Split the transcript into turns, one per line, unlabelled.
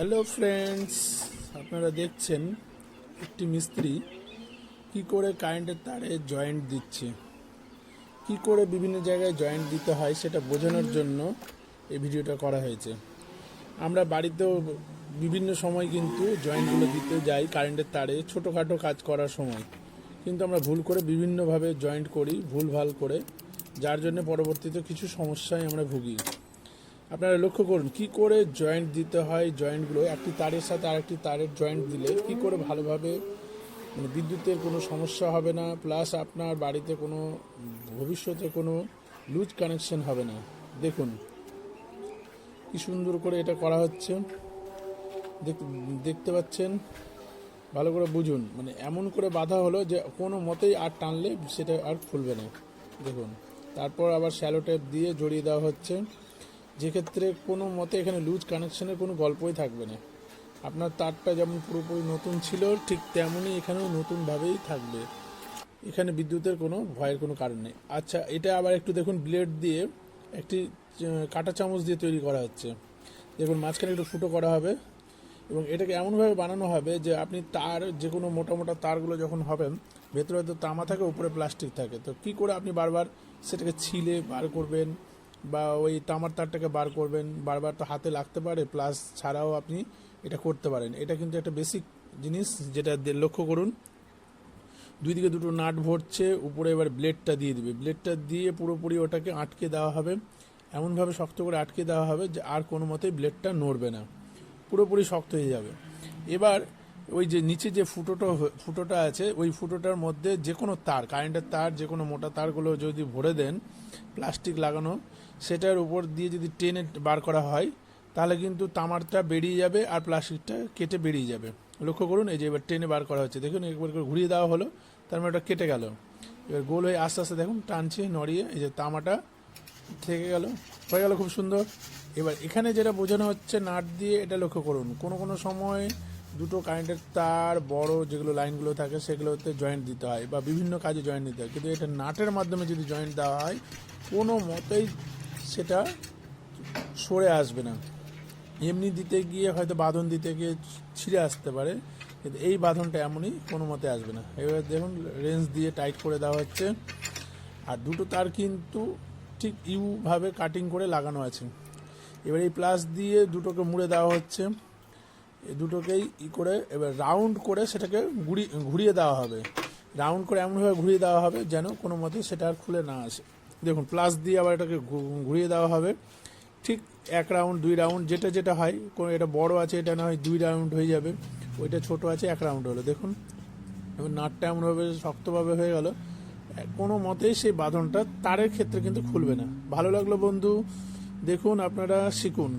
Hello friends আপনারা দেখছেন একটি মিস্ত্রি কি করে কারেন্টের তারে জয়েন্ট দিচ্ছে। কি করে বিভিন্ন জায়গায় জয়েন্ট দিতে হয় সেটা বোঝানোর জন্য এই ভিডিওটা করা হয়েছে। আমরা বাড়িতেও বিভিন্ন সময় কিন্তু জয়েন্টগুলো দিতে যাই কারেন্টের তারে ছোটোখাটো কাজ করার সময়। কিন্তু আমরা ভুল করে বিভিন্নভাবে জয়েন্ট করি, ভুলভাল করে, যার জন্য পরবর্তীতে কিছু সমস্যায় আমরা ভুগি। আপনারা লক্ষ্য করুন, কি করে জয়েন্ট দিতে হয় জয়েন্টগুলো একটি তারের সাথে আরেকটি তারের জয়েন্ট দিলে কি করে ভালোভাবে মানে বিদ্যুতের কোনো সমস্যা হবে না প্লাস আপনার বাড়িতে কোনো, ভবিষ্যতে কোনো লুজ কানেকশন হবে না। দেখুন, কি সুন্দর করে এটা করা হচ্ছে। দেখ- দেখতে পাচ্ছেন? ভালো করে বুঝুন মানে এমন করে বাঁধা হলো যে কোনো মতেই আর টানলে সেটা আর খুলবে না। দেখুন, তারপর আবার শ্যালো টেপ দিয়ে জড়িয়ে দেওয়া হচ্ছে। যেক্ষেত্রে কোনো মতে এখানে লুজ কানেকশনের কোনো গল্পই থাকবে না। আপনার তারটা যেমন পুরোপুরি নতুন ছিল, ঠিক তেমনই এখানেও নতুনভাবেই থাকবে। এখানে বিদ্যুতের কোনো, ভয়ের কোনো কারণ নেই। আচ্ছা এটা আবার একটু দেখুন ব্লেড দিয়ে একটি কাঁটা চামচ দিয়ে তৈরি করা হচ্ছে। দেখুন, মাঝখানে একটু ফুটো করা হবে এবং এটাকে এমনভাবে বানানো হবে যে আপনি তার, যে কোনো মোটা মোটা তারগুলো যখন হবেন, ভেতরে হয়তো তামা থাকে, উপরে প্লাস্টিক থাকে। তো কি করে আপনি বারবার সেটাকে ছিলে বার করবেন? বা ওই তামার তারটাকে বার করবেন, বারবার তো হাতে লাগতে পারে প্লাস ছাড়াও আপনি এটা করতে পারেন। এটা কিন্তু একটা বেসিক জিনিস যেটা লক্ষ্য করুন। দুই দিকে দুটো নাট ভরছে, উপরে এবার ব্লেডটা দিয়ে দিবে। ব্লেডটা দিয়ে পুরোপুরি ওটাকে আটকে দেওয়া হবে। এমনভাবে শক্ত করে আটকে দেওয়া হবে যে আর কোনো মতেই ব্লেডটা নড়বে না। পুরোপুরি শক্ত হয়ে যাবে। এবার ওই যে নিচে যে ফুটোটা ফুটোটা আছে, ওই ফুটোটার মধ্যে যে কোনো তার, কারেন্টের তার যে কোনো মোটা তারগুলো যদি ভরে দেন, প্লাস্টিক লাগানো, সেটার উপর দিয়ে যদি টেনে বার করা হয়, তাহলে কিন্তু তামারটা বেরিয়ে যাবে আর প্লাস্টিকটা কেটে বেরিয়ে যাবে। লক্ষ্য করুন, এই যে এবার টেনে বার করা হচ্ছে। দেখুন, একবার করে ঘুরিয়ে দেওয়া হলো, তার মানে ওটা কেটে গেল। এবার গোল হয়ে আস্তে আস্তে দেখুন, টানছে, নড়িয়ে, এই যে তামাটা থেকে গেল, হয়ে গেল, খুব সুন্দর। এবার এখানে যেটা বোঝানো হচ্ছে, নাট দিয়ে এটা লক্ষ্য করুন। কোনো কোনো সময় দুটো কারেন্টের তার, বড় যেগুলো লাইনগুলো থাকে, সেগুলোতে জয়েন্ট দিতে হয় বা বিভিন্ন কাজে জয়েন্ট দিতে হয়। কিন্তু এটা নাটের মাধ্যমে যদি জয়েন্ট দেওয়া হয়, কোনো মতেই সেটা সরে আসবে না। এমনি দিতে গিয়ে হয়তো বাঁধন দিতে গিয়ে ছিঁড়ে আসতে পারে, কিন্তু এই বাঁধনটা এমনই কোনো মতে আসবে না। এবার দেখুন, রেঞ্জ দিয়ে টাইট করে দেওয়া হচ্ছে। আর দুটো তার কিন্তু ঠিক ইউভাবে কাটিং করে লাগানো আছে। এবার এই প্লাস দিয়ে দুটোকে মুড়ে দেওয়া হচ্ছে। এই দুটোকেই ই করে এবার রাউন্ড করে সেটাকে ঘুরি, ঘুরিয়ে দেওয়া হবে। রাউন্ড করে এমনভাবে ঘুরিয়ে দেওয়া হবে যেন কোনো মতে সেটা আর খুলে না আসে। দেখুন প্লাস দিয়ে আবার এটাকে ঘুরিয়ে দেওয়া হবে। ঠিক এক রাউন্ড দুই রাউন্ড যেটা যেটা হয় কোনো এটা বড় আছে, এটা না হয় দুই রাউন্ড হয়ে যাবে। ওইটা ছোট আছে, এক রাউন্ড হলো। দেখুন, এবার নাটটা এমনভাবে শক্তভাবে হয়ে গেল। কোনো মতেই সেই বাঁধনটা তারের ক্ষেত্রে কিন্তু খুলবে না। ভালো লাগল বন্ধু। দেখুন, আপনারা শিখুন।